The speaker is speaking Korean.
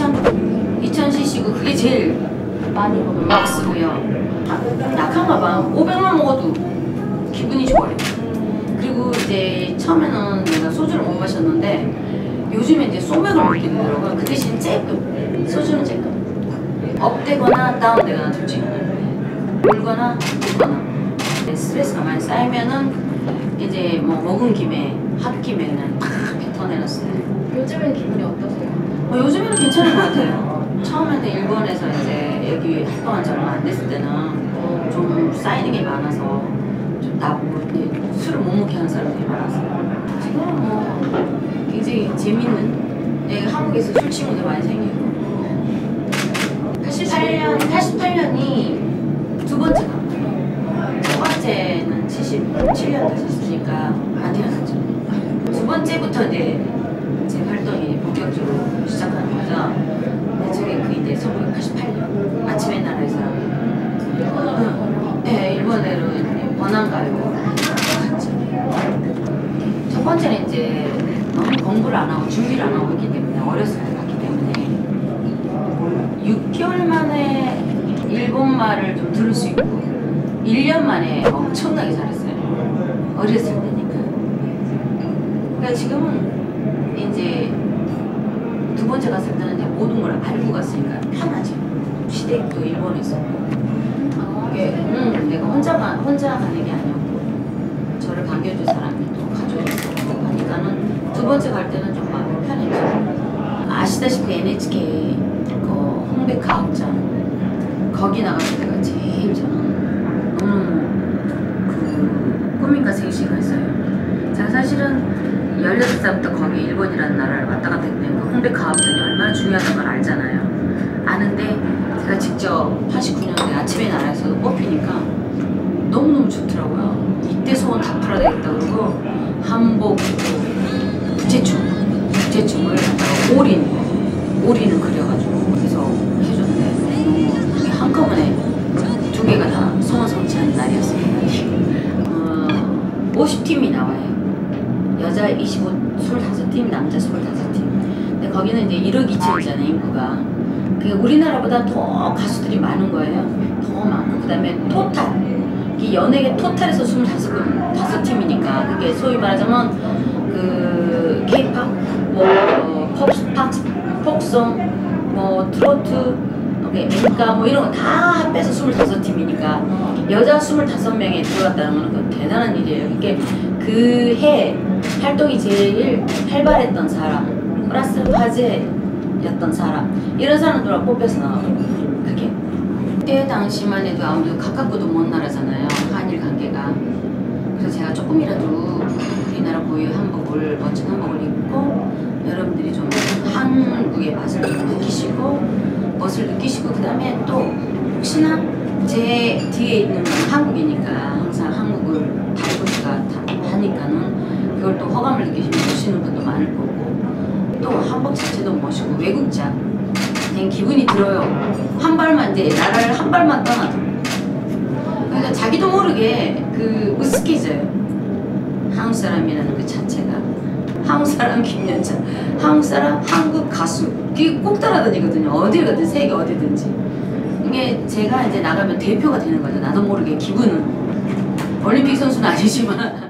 4개니까 한 2,000, 2,000cc고 그게 제일 많이 먹어요. 막 쓰고요. 아, 약한가 봐. 500만 먹어도 기분이 좋아요. 그리고 이제 처음에는 내가 소주를 못 마셨는데 요즘에 이제 소맥을 먹게 되더라고요. 그 대신 쬐끔. 소주는 쬐끔. 업되거나 다운되거나 둘 중에. 울거나 웃거나. 네, 스트레스가 많이 쌓이면은 이제 뭐 먹은 김에 그냥 팍 뱉어내놨어요. 요즘엔 기분이 어떠세요? 어, 요즘에는 괜찮은 것 같아요. 처음에는 일본에서 이제 여기 활동한 지 얼마 안 됐을 때는 좀 쌓이는 게 많아서 좀 나보고 술을 못 먹게 하는 사람들이 많았어요. 지금은 뭐 굉장히 재밌는 예, 한국에서 술 친구들 많이 생기고 88년, 88년이 두 번째가 첫 번째는 77년 됐으니까 안 태어났죠. 두 번째부터 이제 제 활동이 본격적으로 시작하는 거죠. 근데 저게 그 이제 1988년 아침의 나라에서 응. 네, 일본으로 이제 번안 갔죠. 첫 번째는 이제 너무 공부를 안 하고 준비를 안 하고 있기 때문에 어렸을 때 갔기 때문에 6개월 만에 일본 말을 좀 들을 수 있고 1년 만에 엄청나게 잘했어요. 어렸을 때니까. 그러니까 지금은 이제 두 번째 갔을 때는 이제 모든 걸 알고 갔으니까 편하죠. 시댁도 일본에 있었고. 이게 음, 내가 혼자만 혼자 가는 게 아니었고 저를 반겨줄 사람이 또 가족이 있었고 하니까는 두 번째 갈 때는 좀 마음이 편했죠. 아시다시피 NHK 그 홍대 가옥장 거기 나갔을 때가 제일 저는 너무 그 꿈인가 생시가 있어요. 제가 사실은 16살부터 거기 일본이라는 나라를 왔다 갔다 때문에 그 홍대 가옥장이 얼마나 중요한 걸 알잖아요. 아는데 제가 직접 89년도에 아침의 나라에서도 뽑히니까 너무너무 좋더라고요. 이때 소원 다 풀어야 되겠다 그러고 한복 부채춤, 부채춤을 갖다가 올인, 올인을 그려가지고 그래서 해줬는데 한꺼번에 두 개가 다 소원 성취하는 날이었어요. 어, 50팀이 나와요. 여자 25, 25팀, 남자 25팀. 근데 거기는 이제 1억 2천이잖아요, 인구가. 그게 우리나라보다 더 가수들이 많은 거예요. 더 많고. 그 다음에 토탈. 이 연예계 토탈에서 25분, 5팀이니까. 그게 소위 말하자면, 그, 케이팝, 뭐, 어, 팝, 팝, pop송, 뭐, 트로트, 오케이,演歌, 뭐 이런 거 다 합해서 25팀이니까. 여자 25명에 들어갔다는 건 그건 대단한 일이에요. 이게 그해 활동이 제일 활발했던 사람, 플러스 화제였던 사람, 이런 사람들만 뽑혀서 나와요. 그게. 그때 당시만 해도 아무도 가깝고도 먼 나라잖아요. 한일 관계가. 그래서 제가 조금이라도 우리나라 고유의 한복을, 멋진 한복을 입고 여러분들이 좀 한국의 맛을 좀 느끼시고, 멋을 느끼시고, 그 다음에 또 혹시나 제 뒤에 있는 건 한국이니까 항상 한국을 달고 싶다 하니까는 그걸 또 허감을 느끼시면 오시는 분도 많을 거고. 또 한복 자체도 멋있고 외국자 그냥 기분이 들어요. 한 발만 이제 나라를 한 발만 떠나도. 그러니까 자기도 모르게 그 으스해져요. 한국 사람이라는 그 자체가. 한국 사람 김연자. 한국 사람 한국 가수. 그게 꼭 따라다니거든요. 어딜 가든 세계 어디든지. 이게 제가 이제 나가면 대표가 되는 거죠. 나도 모르게 기분은. 올림픽 선수는 아니지만